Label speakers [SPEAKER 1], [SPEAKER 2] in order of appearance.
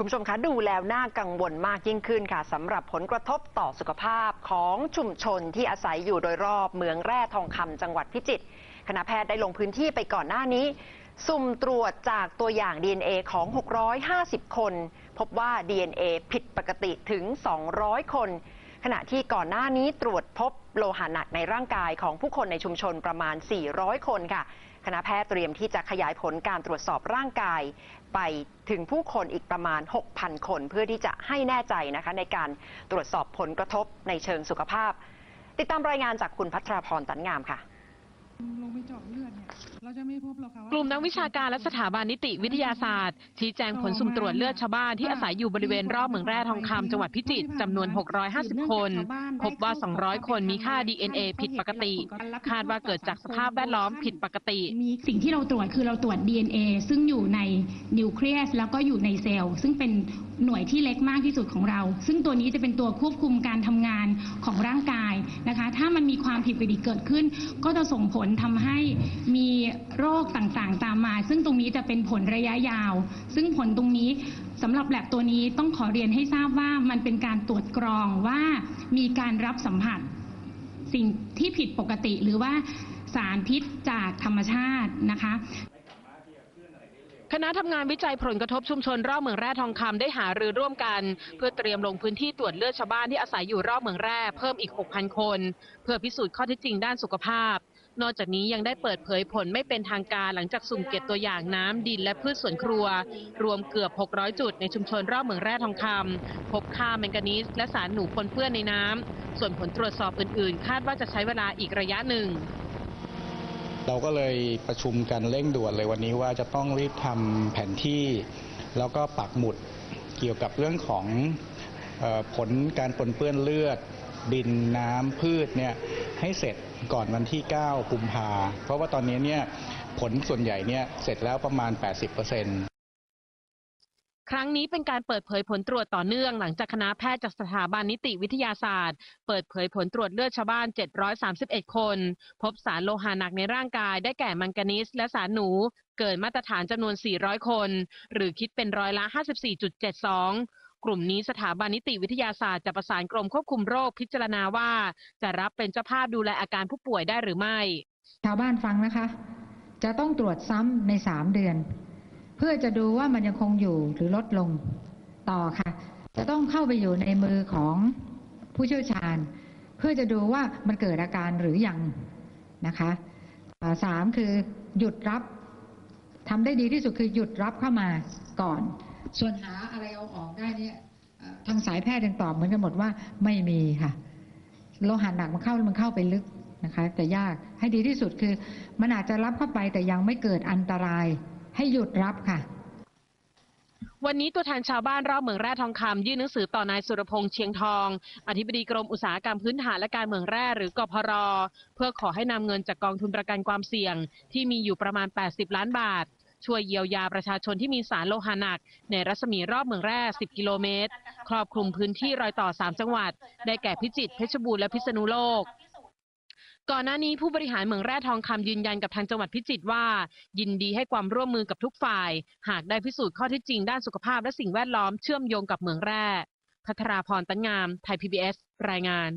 [SPEAKER 1] คุณผู้ชมคะดูแล้วน่ากังวลมากยิ่งขึ้นค่ะสำหรับผลกระทบต่อสุขภาพของชุมชนที่อาศัยอยู่โดยรอบเมืองแร่ทองคำจังหวัดพิจิตรคณะแพทย์ได้ลงพื้นที่ไปก่อนหน้านี้ สุ่มตรวจจากตัวอย่าง DNA ของ 650 คน พบว่า DNA ผิดปกติถึง 200 คน ขณะที่ก่อนหน้านี้ตรวจพบโลหะหนักในร่างกายของผู้คนในชุมชนประมาณ 400 คนค่ะ คณะแพทย์เตรียมที่จะขยายผลการตรวจสอบร่างกาย ไปถึงผู้คนอีกประมาณ 6,000 คน เพื่อที่จะให้แน่ใจนะคะในการตรวจสอบผลกระทบในเชิงสุขภาพ ติดตามรายงานจากคุณพัทรพรตันงามค่ะ
[SPEAKER 2] ลงไปเจาะเลือดเนี่ยเราจะไม่พบหรอกค่ะว่าก
[SPEAKER 3] ลุ่มนักวิชาการและสถาบันนิติวิทยาศาสตร์ ชี้แจงผลสุ่มตรวจเลือดชาวบ้านที่อาศัยอยู่บริเวณรอบเมืองแร่ทองคำจังหวัดพิจิตรจำนวน 650 คน พบว่า 200 คนมีค่า DNA ผิดปกติ คาดว่าเกิดจากสภาพแวดล้อมผิดปกติ
[SPEAKER 4] มีสิ่งที่เราตรวจคือเราตรวจ DNA ซึ่งอยู่ในนิวเคลียสแล้วก็อยู่ในเซลล์ซึ่งเป็นหน่วยที่เล็กมากที่สุดของเรา ซึ่งตัวนี้จะเป็นตัวควบคุมการทำงานของร่างกายนะคะ ถ้ามันมี ความผิดปกติเกิดขึ้น ก็จะส่งผลทำให้มีโรคต่างๆ ตามมา ซึ่งตรงนี้จะเป็นผลระยะยาว ซึ่งผลตรงนี้สำหรับแลบตัวนี้ต้องขอเรียนให้ทราบว่ามันเป็นการตรวจกรองว่ามีการรับสัมผัสสิ่งที่ผิดปกติหรือว่าสารพิษจากธรรมชาตินะคะ
[SPEAKER 3] ณะทำงานวิจัยผลกระทบชุมชนรอบเมืองแร่ทองคำได้หารือร่วมกัน เพื่อเตรียมลงพื้นที่ตรวจเลือดชาวบ้านที่อาศัยอยู่รอบเมืองแร่เพิ่มอีก 6,000 คน เพื่อพิสูจน์ข้อเท็จจริงด้านสุขภาพ นอกจากนี้ยังได้เปิดเผยผลไม่เป็นทางการหลังจากสุ่มเก็บตัวอย่างน้ำดินและพืชสวนครัว รวมเกือบ 600 จุดในชุมชนรอบเมืองแร่ทองคำพบค่าแมงกานีสและสารหนูปนเปื้อนในน้ำส่วนผลตรวจสอบอื่น ๆ คาดว่าจะใช้เวลาอีกระยะหนึ่ง
[SPEAKER 5] เราก็เลยประชุมกันเร่งด่วนเลยวันนี้ว่าจะต้องรีบทำแผนที่ แล้วก็ปักหมุดเกี่ยวกับเรื่องของออผลการปนเปื้อนเลือด ดินน้ำพืชเนี่ยให้เสร็จก่อนวันที่ 9 กุมภาเพราะว่าตอนนี้เนี่ยผลส่วนใหญ่เนี่ยเสร็จแล้วประมาณ 80%
[SPEAKER 3] ครั้งนี้เป็นการเปิดเผยผลตรวจต่อเนื่องหลังจากคณะแพทย์จากสถาบันนิติวิทยาศาสตร์ เปิดเผยผลตรวจเลือดชาวบ้าน 731 คน พบสารโลหะหนักในร่างกาย ได้แก่มังกานีสและสารหนูเกินมาตรฐานจำนวน 400 คน หรือคิดเป็นร้อยละ 54.72 กลุ่มนี้สถาบันนิติวิทยาศาสตร์จะประสานกรมควบคุมโรคพิจารณาว่า จะรับเป็นเจ้าภาพดูแลอาการผู้ป่วยได้หรือไม่
[SPEAKER 6] ชาวบ้านฟังนะคะ จะต้องตรวจซ้ำในสามเดือน เพื่อจะดูว่ามันยังคงอยู่หรือลดลงต่อค่ะ จะต้องเข้าไปอยู่ในมือของผู้เชี่ยวชาญ เพื่อจะดูว่ามันเกิดอาการหรือยังนะคะสามคือหยุดรับทำได้ดีที่สุดคือหยุดรับเข้ามาก่อน ส่วนหาอะไรเอาออกได้เนี่ยทางสายแพทย์ยังตอบเหมือนกันหมดว่าไม่มีค่ะโลหะหนักมันเข้ามันเข้าไปลึกนะคะ แต่ยากให้ดีที่สุดคือมันอาจจะรับเข้าไปแต่ยังไม่เกิดอันตราย ให้หยุดรับค่ะ
[SPEAKER 3] วันนี้ตัวแทนชาวบ้านรอบเมืองแร่ทองคำยื่นหนังสือต่อนายสุรพงษ์เชียงทอง อธิบดีกรมอุตสาหกรรมพื้นฐานและการเมืองแร่หรือกพร เพื่อขอให้นำเงินจากกองทุนประกันความเสี่ยง ที่มีอยู่ประมาณ 80 ล้านบาท ช่วยเยียวยาประชาชนที่มีสารโลหะหนัก ในรัศมีรอบเมืองแร่ 10 กิโลเมตร ครอบคลุมพื้นที่รอยต่อ 3 จังหวัด ได้แก่พิจิตรเพชรบูรณ์และพิษณุโลก ก่อนหน้านี้ผู้บริหารเมืองแร่ทองคำยืนยันกับทางจังหวัดพิจิตรว่า ยินดีให้ความร่วมมือกับทุกฝ่าย หากได้พิสูจน์ข้อเท็จจริงด้านสุขภาพและสิ่งแวดล้อมเชื่อมโยงกับเมืองแร่พัทราพรตันงาม ไทย PBS รายงาน